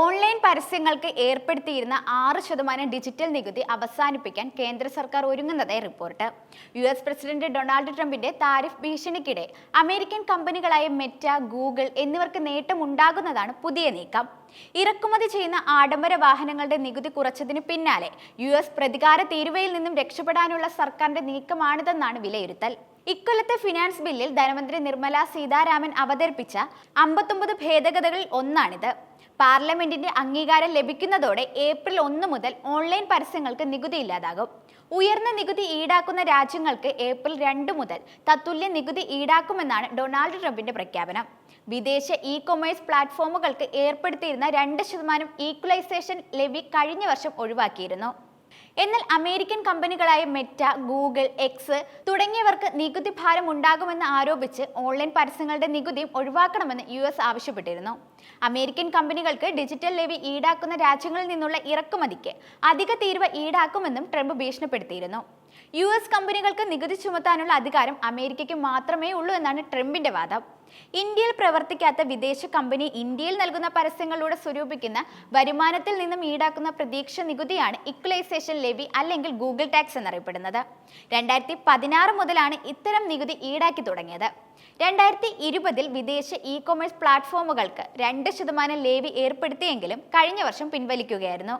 Online പരസ്യങ്ങൾക്ക് ഏർപ്പെടുത്തിയിരുന്ന ആറ് ശതമാനം ഡിജിറ്റൽ നികുതി അവസാനിപ്പിക്കാൻ കേന്ദ്ര സർക്കാർ ഒരുങ്ങുന്നതായി report. U S president Donald ട്രംപിന്റെ താരിഫ് ഭീഷണിക്കിടെ അമേരിക്കൻ കമ്പനികളായ മെറ്റ ഗൂഗിൾ എന്നിവർക്ക് നേട്ടമുണ്ടാകുന്നതാണ് പുതിയ നീക്കം. ഇറക്കുമതി ചെയ്യുന്ന ആഡംബര വാഹനങ്ങളുടെ നികുതി കുറച്ചതിന് പിന്നാലെ യു എസ് പ്രതികാര തീരുവയിൽ നിന്നും രക്ഷപ്പെടാനുള്ള സർക്കാരിന്റെ നീക്കമാണിതെന്നാണ് വിലയിരുത്തൽ. ഇക്കൊല്ലത്തെ ഫിനാൻസ് ബില്ലിൽ ധനമന്ത്രി നിർമ്മല സീതാരാമൻ അവതരിപ്പിച്ച അമ്പത്തൊമ്പത് ഭേദഗതികളിൽ ഒന്നാണിത്. പാർലമെന്റിന്റെ അംഗീകാരം ലഭിക്കുന്നതോടെ ഏപ്രിൽ ഒന്ന് മുതൽ ഓൺലൈൻ പരസ്യങ്ങൾക്ക് നികുതി ഇല്ലാതാകും. ഉയർന്ന നികുതി ഈടാക്കുന്ന രാജ്യങ്ങൾക്ക് ഏപ്രിൽ രണ്ട് മുതൽ തത്തുല്യ നികുതി ഈടാക്കുമെന്നാണ് ഡൊണാൾഡ് ട്രംപിന്റെ പ്രഖ്യാപനം. വിദേശ ഇ കൊമേഴ്സ് പ്ലാറ്റ്ഫോമുകൾക്ക് ഏർപ്പെടുത്തിയിരുന്ന രണ്ട് ശതമാനം ഈക്വലൈസേഷൻ ലെവി കഴിഞ്ഞ വർഷം ഒഴിവാക്കിയിരുന്നു. എന്നാൽ അമേരിക്കൻ കമ്പനികളായ മെറ്റ ഗൂഗിൾ എക്സ് തുടങ്ങിയവർക്ക് നികുതി ഭാരം ഉണ്ടാകുമെന്ന് ആരോപിച്ച് ഓൺലൈൻ പരസ്യങ്ങളുടെ നികുതിയും ഒഴിവാക്കണമെന്ന് യു എസ് ആവശ്യപ്പെട്ടിരുന്നു. അമേരിക്കൻ കമ്പനികൾക്ക് ഡിജിറ്റൽ ലെവി ഈടാക്കുന്ന രാജ്യങ്ങളിൽ നിന്നുള്ള ഇറക്കുമതിക്ക് അധിക തീരുവ ഈടാക്കുമെന്നും ട്രംപ് ഭീഷണിപ്പെടുത്തിയിരുന്നു. യു എസ് കമ്പനികൾക്ക് നികുതി ചുമത്താനുള്ള അധികാരം അമേരിക്കയ്ക്ക് മാത്രമേ ഉള്ളൂ എന്നാണ് ട്രംപിന്റെ വാദം. ഇന്ത്യയിൽ പ്രവർത്തിക്കാത്ത വിദേശ കമ്പനി ഇന്ത്യയിൽ നൽകുന്ന പരസ്യങ്ങളിലൂടെ സ്വരൂപിക്കുന്ന വരുമാനത്തിൽ നിന്നും ഈടാക്കുന്ന പ്രതീക്ഷ നികുതിയാണ് ഇക്വലൈസേഷൻ ലെവി അല്ലെങ്കിൽ ഗൂഗിൾ ടാക്സ് എന്നറിയപ്പെടുന്നത്. രണ്ടായിരത്തി പതിനാറ് മുതലാണ് ഇത്തരം നികുതി ഈടാക്കി തുടങ്ങിയത്. രണ്ടായിരത്തി ഇരുപതിൽ വിദേശ ഇ കൊമേഴ്സ് പ്ലാറ്റ്ഫോമുകൾക്ക് രണ്ട് ശതമാനം ലേവി ഏർപ്പെടുത്തിയെങ്കിലും കഴിഞ്ഞ വർഷം പിൻവലിക്കുകയായിരുന്നു.